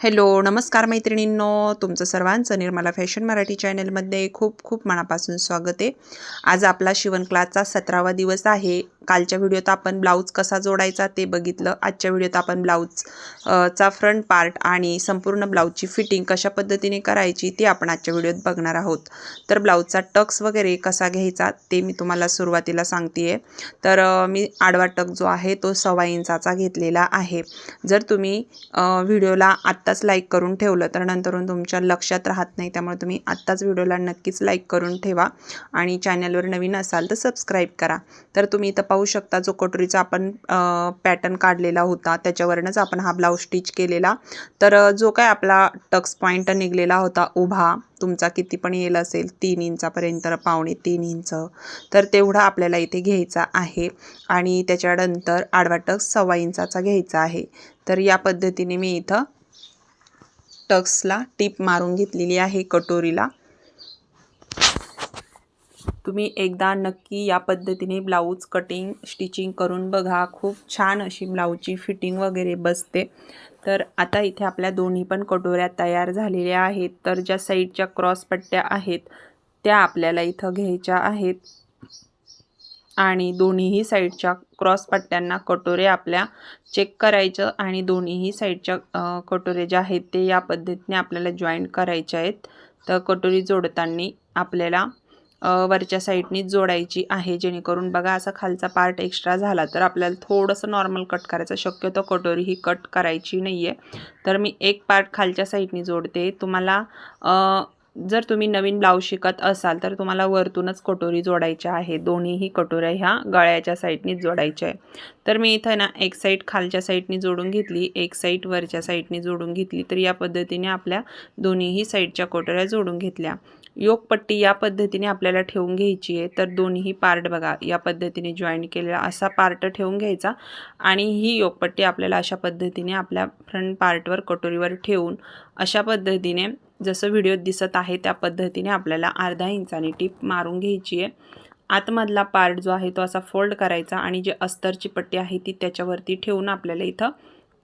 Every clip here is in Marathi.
हॅलो नमस्कार मैत्रिणींनो. तुमचं सर्वांचं निर्मला फॅशन मराठी चॅनलमध्ये खूप खूप मनापासून स्वागत आहे. आज आपला शिवण क्लासचा सतरावा दिवस आहे. कालच्या व्हिडिओत आपण ब्लाऊज कसा जोडायचा ते बघितलं. आजच्या व्हिडिओत आपण ब्लाऊज चा फ्रंट पार्ट आणि संपूर्ण ब्लाऊजची फिटिंग कशा पद्धतीने करायची ती आपण आजच्या व्हिडिओत बघणार आहोत. तर ब्लाऊजचा टक्स वगैरे कसा घ्यायचा ते मी तुम्हाला सुरुवातीला सांगते तर मी आडवा टक जो आहे तो सव्वा इंचाचा घेतलेला आहे. जर तुम्ही व्हिडिओला आत्ता आत्ताच लाईक करून ठेवलं तर नंतरून तुमच्या लक्षात राहत नाही. त्यामुळे तुम्ही आत्ताच व्हिडिओला नक्कीच लाईक करून ठेवा आणि चॅनलवर नवीन असाल तर सबस्क्राईब करा. तर तुम्ही इथं पाहू शकता जो कटोरीचा आपण पॅटर्न काढलेला होता. त्याच्यावरनंच आपण हा ब्लाऊज स्टिच केलेला. तर जो काय आपला टक्स पॉईंट निघलेला होता उभा तुमचा किती पण येईल असेल तीन इंचापर्यंत पावणे तीन इंच. तर तेवढा आपल्याला इथे घ्यायचा आहे आणि त्याच्यानंतर आडवा टक्स सव्वा इंचाचा घ्यायचा आहे. तर या पद्धतीने मी इथं टक्सला टीप मारून घेतलेली आहे कटोरीला. तुम्ही एकदा नक्की या पद्धतीने ब्लाऊज कटिंग स्टिचिंग करून बघा. खूप छान अशी ब्लाऊजची फिटिंग वगैरे बसते. तर आता इथे आपल्या दोन्ही पण कटोऱ्या तयार झालेल्या आहेत. तर ज्या साईडच्या क्रॉस पट्ट्या आहेत त्या आपल्याला इथं घ्यायच्या आहेत. आणि दोन्हीही साईडच्या क्रॉस पट्ट्यांना कटोरे आपल्या चेक करायचं आणि दोन्हीही साईडच्या कटोरे ज्या आहेत ते या पद्धतीने आपल्याला जॉईंट करायचे आहेत. तर कटोरी जोडताना आपल्याला वरच्या साईडनी जोडायची आहे. जेणेकरून बघा असा खालचा पार्ट एक्स्ट्रा झाला तर आपल्याला थोडंसं नॉर्मल कट करायचं. शक्यतो कटोरी ही कट करायची नाही आहे तर मी एक पार्ट खालच्या साईडनी जोडते. तुम्हाला जर तुम्ही नवीन ब्लाऊज शिकत असाल तर तुम्हाला वरतूनच कटोरी जोडायच्या आहे. दोन्हीही कटोऱ्या ह्या गळ्याच्या साईडनीच जोडायच्या आहे तर मी इथं ना एक साईड खालच्या साईडनी जोडून घेतली एक साईड वरच्या साईडनी जोडून घेतली तर या पद्धतीने आपल्या दोन्हीही साईडच्या कटोऱ्या जोडून घेतल्या. योगपट्टी या पद्धतीने आपल्याला ठेवून घ्यायची आहे. तर दोन्ही पार्ट बघा या पद्धतीने जॉईन केलेला असा पार्ट ठेवून घ्यायचा आणि ही योगपट्टी आपल्याला अशा पद्धतीने आपल्या फ्रंट पार्टवर कटोरीवर ठेवून अशा पद्धतीने जसं व्हिडिओत दिसत आहे त्या पद्धतीने आपल्याला अर्धा इंचाने टीप मारून घ्यायची आहे. आतमधला पार्ट जो आहे तो असा फोल्ड करायचा आणि जे अस्तरची पट्टी आहे ती त्याच्यावरती ठेवून आपल्याला इथं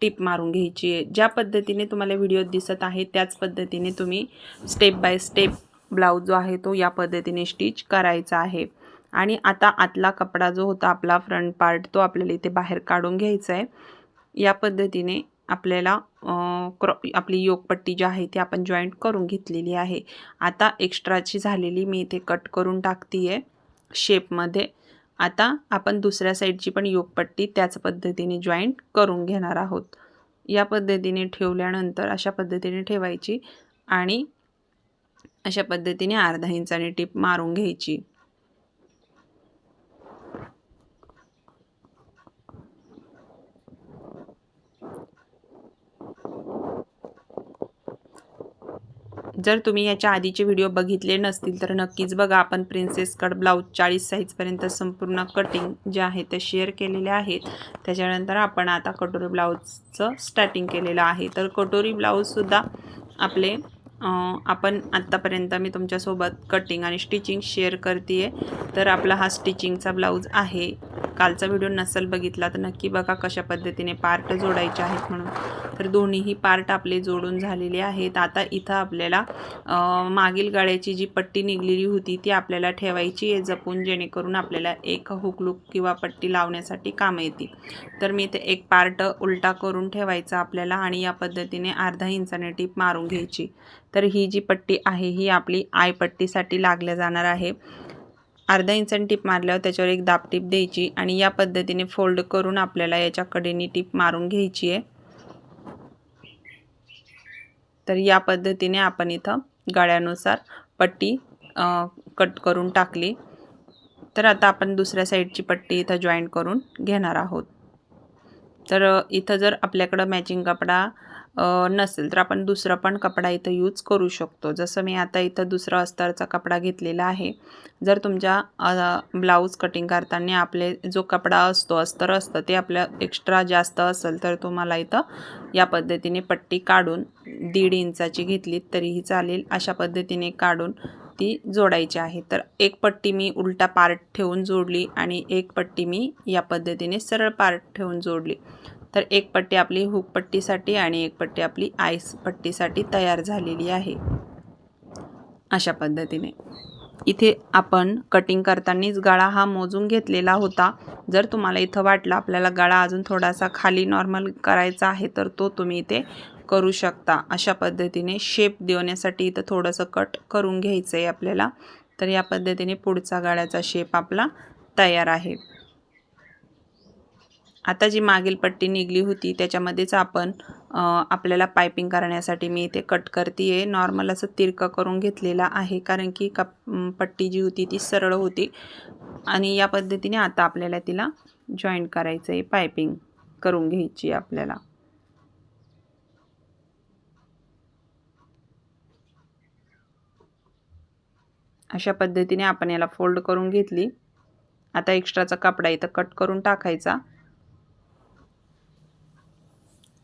टीप मारून घ्यायची आहे. ज्या पद्धतीने तुम्हाला व्हिडिओत दिसत आहे त्याच पद्धतीने तुम्ही स्टेप बाय स्टेप ब्लाऊज जो आहे तो या पद्धतीने स्टिच करायचा आहे. आणि आता आतला कपडा जो होता आपला फ्रंट पार्ट तो आपल्याला इथे बाहेर काढून घ्यायचा आहे या पद्धतीने आपल्याला क्रॉ आपली योगपट्टी जी आहे ती आपण जॉईंट करून घेतलेली आहे. आता एक्स्ट्राची झालेली मी इथे कट करून टाकती आहे शेपमध्ये आता आपण दुसऱ्या साईडची पण योगपट्टी त्याच पद्धतीने जॉईंट करून घेणार आहोत. या पद्धतीने ठेवल्यानंतर अशा पद्धतीने ठेवायची आणि अशा पद्धतीने अर्धा इंचाने टीप मारून घ्यायची. जर तुम्ही याच्या आधीचे व्हिडिओ बघितले नसतील तर नक्कीच बघा. आपण प्रिन्सेस कट ब्लाऊज चाळीस साईजपर्यंत संपूर्ण कटिंग जे आहे ते शेअर केलेले आहेत. त्याच्यानंतर आपण आता कटोरी ब्लाऊजचं स्टार्टिंग केलेलं आहे. तर कटोरी ब्लाऊजसुद्धा आपले आपण आत्तापर्यंत मी तुमच्यासोबत कटिंग आणि स्टिचिंग शेअर करते आहे तर आपला हा स्टिचिंगचा ब्लाऊज आहे. कालचा व्हिडिओ नसेल बघितला तर नक्की बघा कशा पद्धतीने पार्ट जोडायचे आहेत म्हणून. तर दोन्हीही पार्ट आपले जोडून झालेले आहेत. आता इथं आपल्याला मागील गळ्याची जी पट्टी निघलेली होती ती आपल्याला ठेवायची आहे जपून जेणेकरून आपल्याला एक हुकलूक किंवा पट्टी लावण्यासाठी कामं येते तर मी इथे एक पार्ट उलटा करून ठेवायचा आपल्याला आणि या पद्धतीने अर्धा इंचाने टीप मारून घ्यायची. तर ही जी पट्टी आहे ही आपली आयपट्टीसाठी लागल्या जाणार आहे. अर्धा इंचन टीप मारल्यावर त्याच्यावर एक दाब टीप द्यायची आणि या पद्धतीने फोल्ड करून आपल्याला याच्या कडेने टीप मारून घ्यायची आहे. तर या पद्धतीने आपण इथं गळ्यानुसार पट्टी कट करून टाकली. तर आता आपण दुसऱ्या साईडची पट्टी इथं जॉईंट करून घेणार आहोत. तर इथं जर आपल्याकडं मॅचिंग कपडा नसेल तर आपण दुसरा पण कपडा इथं यूज करू शकतो. जसं मी आता इथं दुसरा अस्तरचा कपडा घेतलेला आहे. जर तुमच्या ब्लाऊज कटिंग करताना आपले जो कपडा असतो अस्तर असतं ते आपल्या एक्स्ट्रा जास्त असेल तर तुम्हाला इथं या पद्धतीने पट्टी काढून दीड इंचाची घेतली तरीही चालेल. अशा पद्धतीने काढून ती जोडायची आहे. तर एक पट्टी मी उलटा पार्ट ठेवून जोडली आणि एक पट्टी मी या पद्धतीने सरळ पार्ट ठेवून जोडली. तर एक पट्टी आपली हुक पट्टीसाठी आणि एक पट्टी आपली आईस पट्टीसाठी तयार झालेली आहे. अशा पद्धतीने. इथे आपण कटिंग करतानाच गळा हा मोजून घेतलेला होता. जर तुम्हाला इथं वाटलं आपल्याला गळा अजून थोडासा खाली नॉर्मल करायचा आहे तर तो तुम्ही इथे करू शकता. अशा पद्धतीने शेप देण्यासाठी इथं थोडंसं कट करून घ्यायचं आहे आपल्याला. तर या पद्धतीने पुढचा गाळ्याचा शेप आपला तयार आहे. आता जी मागील पट्टी निघली होती त्याच्यामध्येच आपण आपल्याला पायपिंग करण्यासाठी मी इथे कट करते आहे नॉर्मल असं तिरकं करून घेतलेला आहे कारण की कप पट्टी जी होती ती सरळ होती आणि या पद्धतीने आता आपल्याला तिला जॉईंट करायचं आहे पायपिंग करून घ्यायची आपल्याला. अशा पद्धतीने आपण याला फोल्ड करून घेतली. आता एक्स्ट्राचा कपडा इथं कट करून टाकायचा.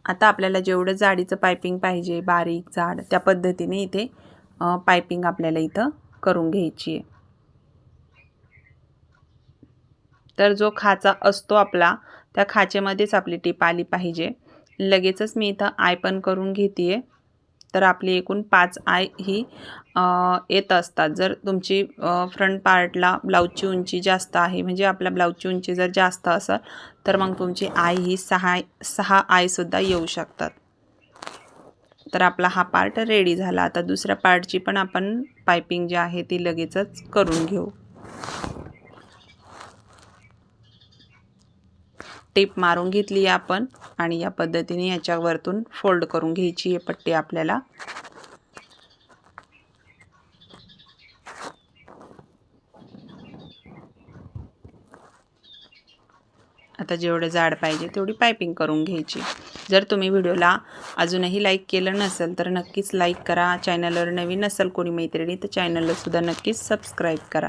आता आपल्याला जेवढं जाडीचं पायपिंग पाहिजे बारीक जाड त्या पद्धतीने इथे पायपिंग आपल्याला इथं करून घ्यायची आहे. तर जो खाचा असतो आपला त्या खाचेमध्येच आपली टीप आली पाहिजे. लगेचच मी इथं आय पण करून घेते तर आपली एकूण पाच आय ही येत असतात. जर तुमची फ्रंट पार्टला ब्लाऊजची उंची जास्त आहे म्हणजे आपल्या ब्लाऊजची उंची जर जास्त असेल तर मग तुमची आय ही सहा सहा आयसुद्धा येऊ शकतात. तर आपला हा पार्ट रेडी झाला. आता दुसऱ्या पार्टची पण आपण पायपिंग जी आहे ती लगेचच करून घेऊ. टीप मारून घेतली आपण आणि या पद्धतीने याच्यावरतून फोल्ड करून घ्यायची आहे पट्टी आपल्याला. आता जेवढं जाड पाहिजे तेवढी पायपिंग करून घ्यायची. जर तुम्ही व्हिडिओला अजूनही लाईक केलं नसेल तर नक्कीच लाईक करा. चॅनलवर नवीन असेल कोणी मैत्रिणी तर चॅनललासुद्धा नक्कीच सबस्क्राईब करा.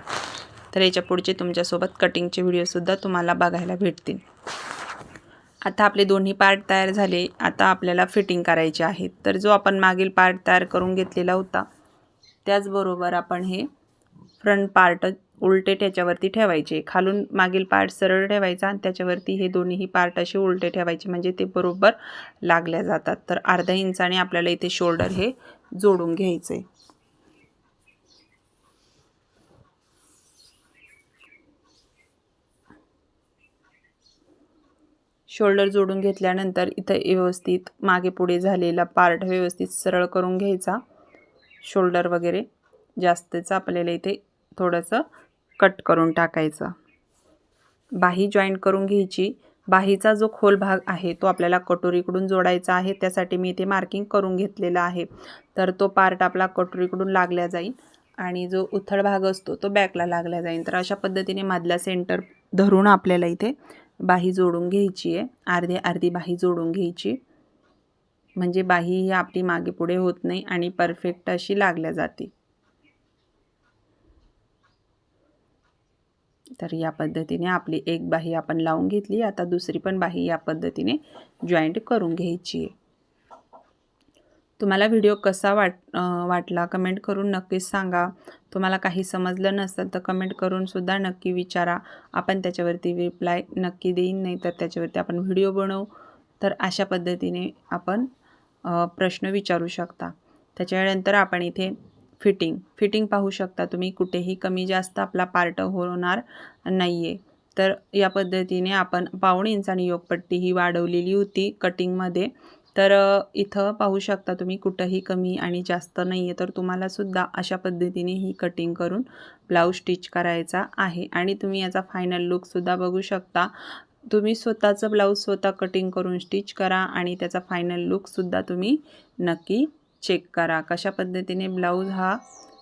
तर याच्या पुढचे तुमच्यासोबत कटिंगचे व्हिडिओसुद्धा तुम्हाला बघायला भेटतील. आता आपले दोन्ही पार्ट तयार झाले. आता आपल्याला फिटिंग करायचे आहेत. तर जो आपण मागील पार्ट तयार करून घेतलेला होता त्याचबरोबर आपण हे फ्रंट पार्ट उलटे त्याच्यावरती ठेवायचे. खालून मागील पार्ट सरळ ठेवायचा आणि त्याच्यावरती हे दोन्हीही पार्ट असे उलटे ठेवायचे. म्हणजे ते बरोबर लागल्या जातात. तर अर्धा इंचाने आपल्याला इथे शोल्डर हे जोडून घ्यायचे. शोल्डर जोडून घेतल्यानंतर इथं व्यवस्थित मागे पुढे झालेला पार्ट व्यवस्थित सरळ करून घ्यायचा. शोल्डर वगैरे जास्तच आपल्याला इथे थोडंसं कट करून टाकायचं. बाही जॉईंट करून घ्यायची. बाहीचा जो खोल भाग आहे तो आपल्याला कटोरीकडून जोडायचा आहे. त्यासाठी मी इथे मार्किंग करून घेतलेला आहे. तर तो पार्ट आपला कटोरीकडून लागल्या जाईल आणि जो उथळ भाग असतो तो बॅकला लागला जाईल. तर अशा पद्धतीने मधला सेंटर धरून आपल्याला इथे बाही जोडून घ्यायची आहे. अर्धी अर्धी बाही जोडून घ्यायची. म्हणजे बाही ही आपली मागे पुढे होत नाही आणि परफेक्ट अशी लागल्या जाते. तर या पद्धतीने आपली एक बाही आपण लावून घेतली. आता दुसरी पण बाही या पद्धतीने जॉईंट करून घ्यायची आहे. तुम्हाला व्हिडिओ कसा वाट वाटला कमेंट करून नक्कीच सांगा. तुम्हाला काही समजलं नसेल तर कमेंट करून सुद्धा नक्की विचारा. आपण त्याच्यावरती रिप्लाय नक्की देईन नाही तर त्याच्यावरती आपण व्हिडिओ बनवू. तर अशा पद्धतीने आपण प्रश्न विचारू शकता. त्याच्यानंतर आपण इथे फिटिंग फिटिंग पाहू शकता तुम्ही कुठेही कमी जास्त आपला पार्ट होणार नाही आहे तर या पद्धतीने आपण पाऊण इंचानी योगपट्टी ही वाढवलेली होती कटिंगमध्ये. तर इथं पाहू शकता तुम्ही कुठंही कमी आणि जास्त नाही आहे तर तुम्हालासुद्धा अशा पद्धतीने ही कटिंग करून ब्लाऊज स्टिच करायचा आहे. आणि तुम्ही याचा फायनल लुकसुद्धा बघू शकता. तुम्ही स्वतःचं ब्लाऊज स्वतः कटिंग करून स्टिच करा आणि त्याचा फायनल लुकसुद्धा तुम्ही नक्की चेक करा. कशा पद्धतीने ब्लाऊज हा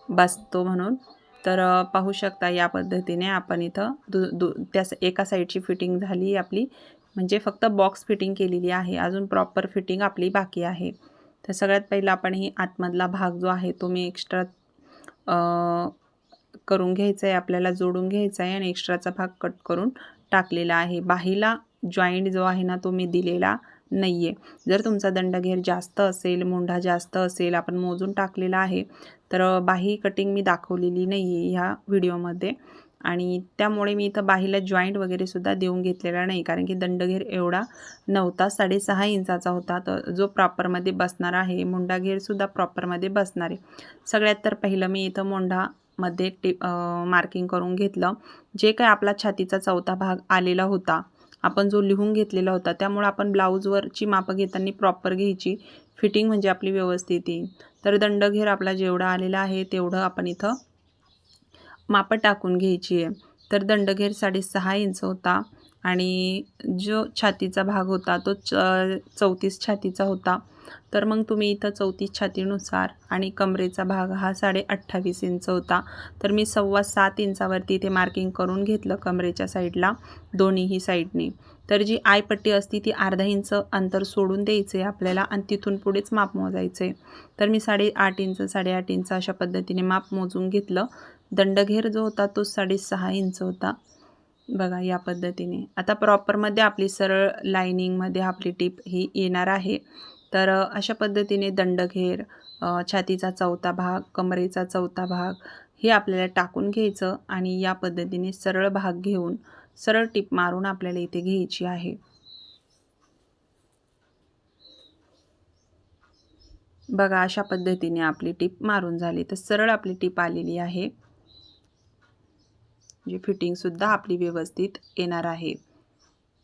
बसतो म्हणून. तर पाहू शकता या पद्धतीने आपण इथं दु दु त्या एका साईडची फिटिंग झाली आपली. म्हणजे फक्त बॉक्स फिटिंग केलेली आहे. अजून प्रॉपर फिटिंग आपली बाकी आहे. तर सगळ्यात पहिला आपण ही आतमधला भाग जो आहे तो मी एक्स्ट्रा करून घ्यायचा आहे आपल्याला जोडून घ्यायचा आहे आणि एक्स्ट्राचा भाग कट करून टाकलेला आहे. बाहीला जॉईंट जो आहे ना तो मी दिलेला नाही आहे जर तुमचा दंडघेर जास्त असेल मुंढा जास्त असेल आपण मोजून टाकलेला आहे तर बाही कटिंग मी दाखवलेली नाही आहे ह्या व्हिडिओमध्ये आणि त्यामुळे मी इथं बाहीला जॉईंट वगैरे सुद्धा देऊन घेतलेला नाही कारण की दंडघेर एवढा नव्हता साडेसहा इंचाचा होता. तर जो प्रॉपरमध्ये बसणार आहे मुंडा घेरसुद्धा प्रॉपरमध्ये बसणार आहे. सगळ्यात तर पहिलं मी इथं मोंढामध्ये टी मार्किंग करून घेतलं. जे काय आपला छातीचा चौथा भाग आलेला होता आपण जो लिहून घेतलेला होता त्यामुळे आपण ब्लाऊजवरची मापं घेताना प्रॉपर घ्यायची. फिटिंग म्हणजे आपली व्यवस्थित येईल. तर दंडघेर आपला जेवढा आलेला आहे तेवढं आपण इथं मापं टाकून घ्यायची आहे. तर दंडघेर साडेसहा इंच होता आणि जो छातीचा भाग होता तो च चौतीस छातीचा होता. तर मग तुम्ही इथं चौतीस छातीनुसार आणि कमरेचा भाग हा साडे अठ्ठावीस इंच होता. तर मी सव्वा सात इंचावरती इथे मार्किंग करून घेतलं कमरेच्या साईडला दोन्हीही साईडने तर जी आयपट्टी असती ती अर्धा इंच अंतर सोडून द्यायचं आहे आपल्याला आणि तिथून पुढेच माप मोजायचं. आहे तर मी साडेआठ इंच साडेआठ इंच अशा पद्धतीने माप मोजून घेतलं. दंडघेर जो होता तो साडेसहा इंच होता. बघा या पद्धतीने. आता प्रॉपरमध्ये आपली सरळ लाईनिंगमध्ये आपली टीप ही येणार आहे. तर अशा पद्धतीने दंडघेर छातीचा चौथा भाग कमरेचा चौथा भाग हे आपल्याला टाकून घ्यायचं आणि या पद्धतीने सरळ भाग घेऊन सरळ टीप मारून आपल्याला इथे घ्यायची आहे. बघा अशा पद्धतीने आपली टीप मारून झाली. तर सरळ आपली टीप आलेली आहे. जी फिटिंगसुद्धा आपली व्यवस्थित येणार आहे.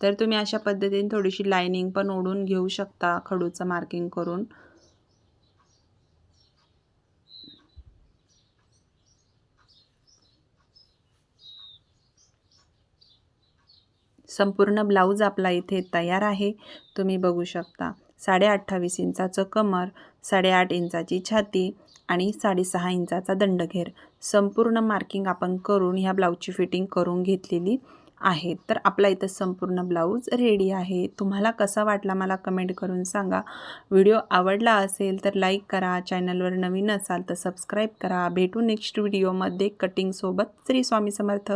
तर तुम्ही अशा पद्धतीने थोडीशी लायनिंग पण ओढून घेऊ शकता खडूचं मार्किंग करून. संपूर्ण ब्लाऊज आपला इथे तयार आहे. तुम्ही बघू शकता. साडे अठ्ठावीस इंचाचं कमर साडेआठ इंचाची छाती आणि साडेसहा इंचाचा दंडघेर. संपूर्ण मार्किंग आपण करून ह्या ब्लाऊजची फिटिंग करून घेतलेली आहे. तर आपला इथं संपूर्ण ब्लाऊज रेडी आहे. तुम्हाला कसा वाटला मला कमेंट करून सांगा. व्हिडिओ आवडला असेल तर लाईक करा. चॅनलवर नवीन असाल तर सबस्क्राईब करा. भेटू नेक्स्ट व्हिडिओमध्ये कटिंगसोबत श्री स्वामी समर्थ.